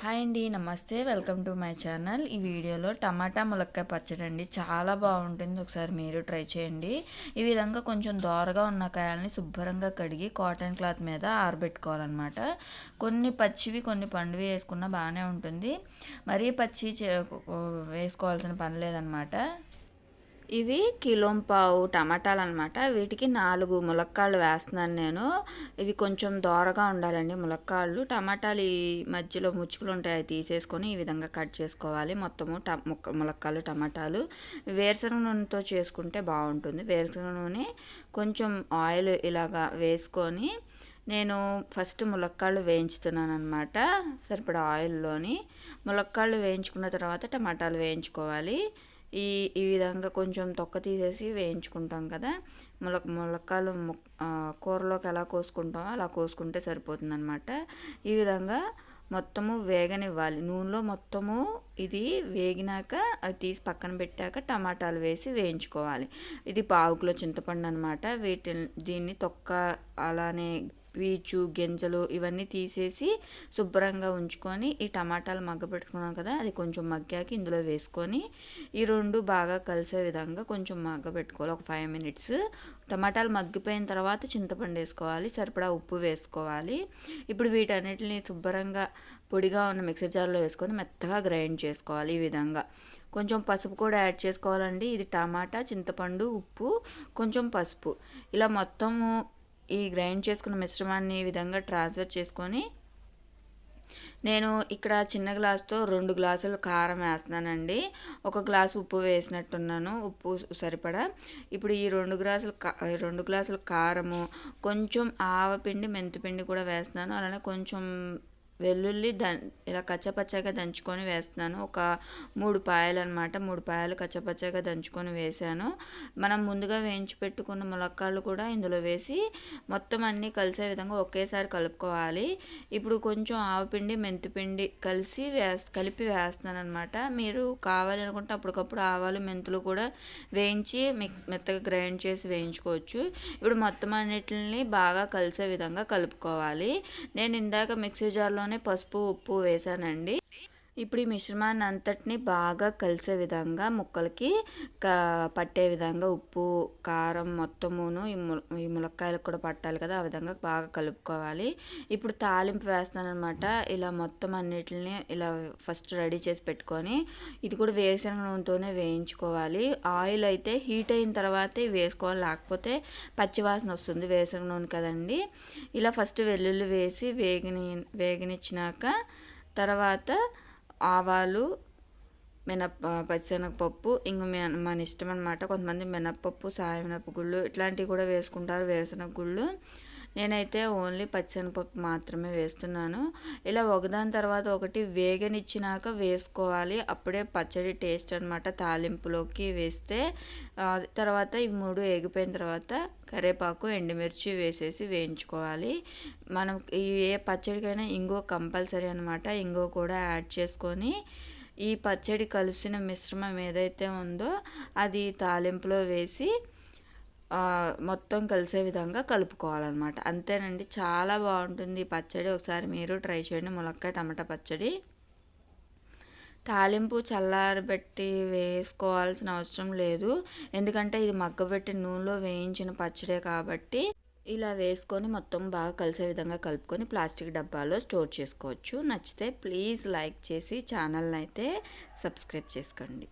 Hi అండి నమస్తే. Welcome to my channel. ఈ వీడియోలో టమాటా ములక్కాయ పచ్చడి అండి. చాలా బాగుంటుంది. ఒకసారి మీరు ట్రై చేయండి. ఈ విధంగా కొంచెం దోరగా ఉన్న కాయల్ని శుభ్రంగా కడిగి కాటన్ క్లాత్ మీద ఆరబెట్టుకోవాలన్నమాట. కొన్ని పచ్చివి కొన్ని పండువి వేసుకున్నా బాగానే ఉంటుంది. మరీ పచ్చి వేసుకోవాల్సిన పని లేదనమాట ఇవి కిలోంపావు టమాటాలు అనమాట వీటికి నాలుగు ములక్కాళ్ళు వేస్తున్నాను నేను. ఇవి కొంచెం దోరగా ఉండాలండి ములక్కాళ్ళు. టమాటాలు ఈ మధ్యలో ముచ్చుకులు ఉంటాయి అవి తీసేసుకొని ఈ విధంగా కట్ చేసుకోవాలి. మొత్తము ట ముక్క ములక్కాళ్ళు టమాటాలు. వేరుశనగ నూనెతో చేసుకుంటే బాగుంటుంది. వేరుశనగ నూనె కొంచెం ఆయిల్ ఇలాగా వేసుకొని నేను ఫస్ట్ ములక్కాళ్ళు వేయించుతున్నాను అనమాట సరిపడా ఆయిల్లోని. ములక్కాళ్ళు వేయించుకున్న తర్వాత టమాటాలు వేయించుకోవాలి. ఈ ఈ విధంగా కొంచెం తొక్క తీసేసి వేయించుకుంటాం కదా. ములక ములక్కాలు కూరలోకి ఎలా కోసుకుంటామో అలా కోసుకుంటే సరిపోతుంది అనమాట ఈ విధంగా మొత్తము వేగనివ్వాలి. నూనెలో మొత్తము ఇది వేగినాక అది తీసి పక్కన పెట్టాక టమాటాలు వేసి వేయించుకోవాలి. ఇది పావు కిలో చింతపండు అనమాట వీటి దీన్ని తొక్క అలానే పీచు గింజలు ఇవన్నీ తీసేసి శుభ్రంగా ఉంచుకొని ఈ టమాటాలు మగ్గ పెట్టుకున్నాం కదా అది కొంచెం మగ్గాక ఇందులో వేసుకొని ఈ రెండు బాగా కలిసే విధంగా కొంచెం మగ్గ పెట్టుకోవాలి ఒక ఫైవ్ మినిట్స్ టమాటాలు మగ్గిపోయిన తర్వాత చింతపండు వేసుకోవాలి సరిపడా ఉప్పు వేసుకోవాలి. ఇప్పుడు వీటన్నిటిని శుభ్రంగా పొడిగా ఉన్న మిక్సర్ జార్లో వేసుకొని మెత్తగా గ్రైండ్ చేసుకోవాలి ఈ విధంగా. కొంచెం పసుపు కూడా యాడ్ చేసుకోవాలండి. ఇది టమాటా చింతపండు ఉప్పు కొంచెం పసుపు. ఇలా మొత్తము ఈ గ్రైండ్ చేసుకున్న మిశ్రమాన్ని ఈ విధంగా ట్రాన్స్ఫర్ చేసుకొని నేను ఇక్కడ చిన్న గ్లాస్తో రెండు గ్లాసులు కారం వేస్తున్నానండి. ఒక గ్లాసు ఉప్పు వేసినట్టున్నాను ఉప్పు సరిపడా. ఇప్పుడు ఈ రెండు గ్లాసులు రెండు గ్లాసులు కారము కొంచెం ఆవపిండి మెంతిపిండి కూడా వేస్తున్నాను. అలానే కొంచెం వెల్లుల్లి దన్ ఇలా కచ్చపచ్చగా దంచుకొని వేస్తున్నాను. ఒక మూడు పాయలు అనమాట మూడు పాయలు కచ్చపచ్చగా దంచుకొని వేసాను మనం ముందుగా వేయించి పెట్టుకున్న ములక్కాళ్ళు కూడా ఇందులో వేసి మొత్తం అన్నీ కలిసే విధంగా ఒకేసారి కలుపుకోవాలి. ఇప్పుడు కొంచెం ఆవుపిండి మెంతిపిండి కలిసి వేస్ కలిపి వేస్తున్నాను అనమాట మీరు కావాలి అనుకుంటే అప్పటికప్పుడు ఆవాలు మెంతులు కూడా వేయించి మిక్స్ మెత్తగా గ్రైండ్ చేసి వేయించుకోవచ్చు. ఇప్పుడు మొత్తం అన్నిటిని బాగా కలిసే విధంగా కలుపుకోవాలి. నేను ఇందాక మిక్సీ జార్లో అందులోనే పసుపు ఉప్పు వేసానండి. ఇప్పుడు ఈ మిశ్రమాన్ని అంతటిని బాగా కలిసే విధంగా ముక్కలకి పట్టే విధంగా ఉప్పు కారం మొత్తమును ఈ ఈ ములక్కాయలకు కూడా పట్టాలి కదా ఆ విధంగా బాగా కలుపుకోవాలి. ఇప్పుడు తాలింపు వేస్తాను ఇలా మొత్తం అన్నిటిని ఇలా ఫస్ట్ రెడీ చేసి పెట్టుకొని ఇది కూడా వేరుశనగ నూనెతోనే వేయించుకోవాలి. ఆయిల్ అయితే హీట్ అయిన తర్వాతే వేసుకోవాలి. లేకపోతే పచ్చివాసన వస్తుంది వేరుశనగ నూనె కదండి. ఇలా ఫస్ట్ వెల్లుల్లి వేసి వేగిని వేగనిచ్చినాక తర్వాత ఆవాలు మినప్ప పచ్చిశనగపప్పు ఇంక మన ఇష్టం అనమాట కొంతమంది మినప్పప్పు సాయమినప్ప గుళ్ళు ఇట్లాంటివి కూడా వేసుకుంటారు. వేరుశనగ గుళ్ళు. నేనైతే ఓన్లీ పచ్చనిపప్పు మాత్రమే వేస్తున్నాను. ఇలా ఒకదాని తర్వాత ఒకటి వేగనిచ్చినాక వేసుకోవాలి. అప్పుడే పచ్చడి టేస్ట్ అనమాట తాలింపులోకి వేస్తే తర్వాత ఈ మూడు వేగిపోయిన తర్వాత కరివేపాకు ఎండుమిర్చి వేసేసి వేయించుకోవాలి. మనం ఏ పచ్చడికైనా ఇంగో కంపల్సరీ అనమాట ఇంగో కూడా యాడ్ చేసుకొని ఈ పచ్చడి కలిసిన మిశ్రమం ఏదైతే ఉందో అది తాలింపులో వేసి మొత్తం కలిసే విధంగా కలుపుకోవాలన్నమాట. అంతేనండి చాలా బాగుంటుంది పచ్చడి. ఒకసారి మీరు ట్రై చేయండి ములక్కాయ టమాటా పచ్చడి. తాలింపు చల్లారబెట్టి వేసుకోవాల్సిన అవసరం లేదు. ఎందుకంటే ఇది మగ్గబెట్టి నూనెలో వేయించిన పచ్చడే కాబట్టి ఇలా వేసుకొని మొత్తం బాగా కలిసే విధంగా కలుపుకొని ప్లాస్టిక్ డబ్బాలో స్టోర్ చేసుకోవచ్చు. నచ్చితే ప్లీజ్ లైక్ చేసి ఛానల్ని అయితే సబ్స్క్రైబ్ చేసుకోండి.